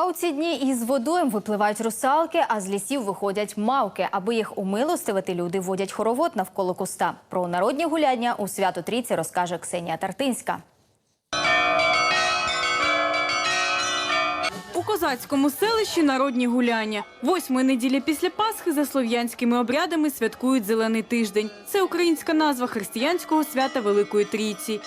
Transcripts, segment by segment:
А у ці дні із водою випливають русалки, а з лісів виходять мавки. Аби їх умилостивити, люди водять хоровод навколо куста. Про народні гуляння у свято Трійці розкаже Ксенія Тартинська. У козацькому селищі народні гуляння. Восьмої неділі після Пасхи за слов'янськими обрядами святкують Зелений тиждень. Це українська назва християнського свята Великої Трійці.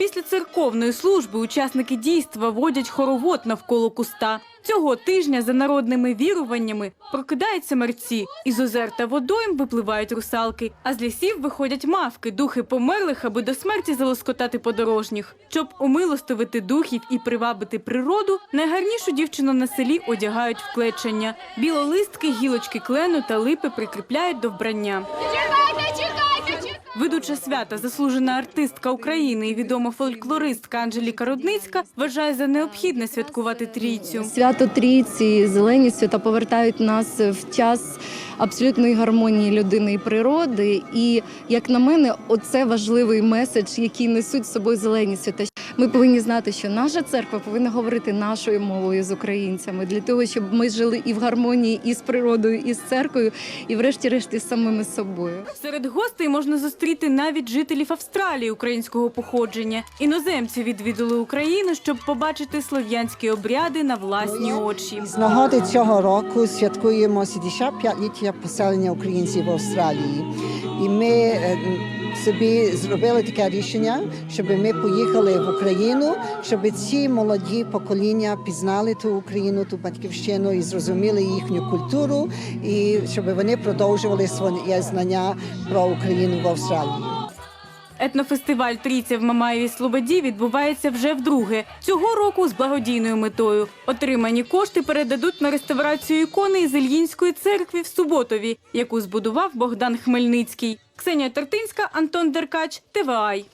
Після церковної служби учасники дійства водять хоровод навколо куста. Цього тижня за народними віруваннями прокидаються мерці. Із озер та водойм випливають русалки, а з лісів виходять мавки, духи померлих, аби до смерті залоскотати подорожніх. Щоб умилостивити духів і привабити природу, найгарнішу дівчину на селі одягають в клечення. Білолистки, гілочки клену та липи прикріпляють до вбрання. Чекайте, чекайте! Ведуча свята, заслужена артистка України і відома фольклористка Анжеліка Рудницька вважає за необхідне святкувати трійцю. Свято Трійці, зелені свята повертають нас в час абсолютної гармонії людини і природи. І як на мене, оце важливий меседж, який несуть з собою зелені свята. Ми повинні знати, що наша церква повинна говорити нашою мовою з українцями для того, щоб ми жили і в гармонії, і з природою, і з церквою, і, врешті-решт, із самими собою. Серед гостей можна зустріти навіть жителів Австралії українського походження. Іноземці відвідали Україну, щоб побачити слов'янські обряди на власні очі. З нагоди цього року святкуємо 75-ліття поселення українців в Австралії. І ми е, собі зробили таке рішення, щоб ми поїхали в Україну, щоб ці молоді покоління пізнали ту Україну, ту батьківщину і зрозуміли їхню культуру, і щоб вони продовжували своє знання про Україну в Австралії. Етнофестиваль Трійця в Мамаєвій Слободі відбувається вже вдруге. Цього року з благодійною метою. Отримані кошти передадуть на реставрацію ікони із Ільїнської церкви в Суботові, яку збудував Богдан Хмельницький. Ксенія Тартинська, Антон Деркач, ТВАЙ.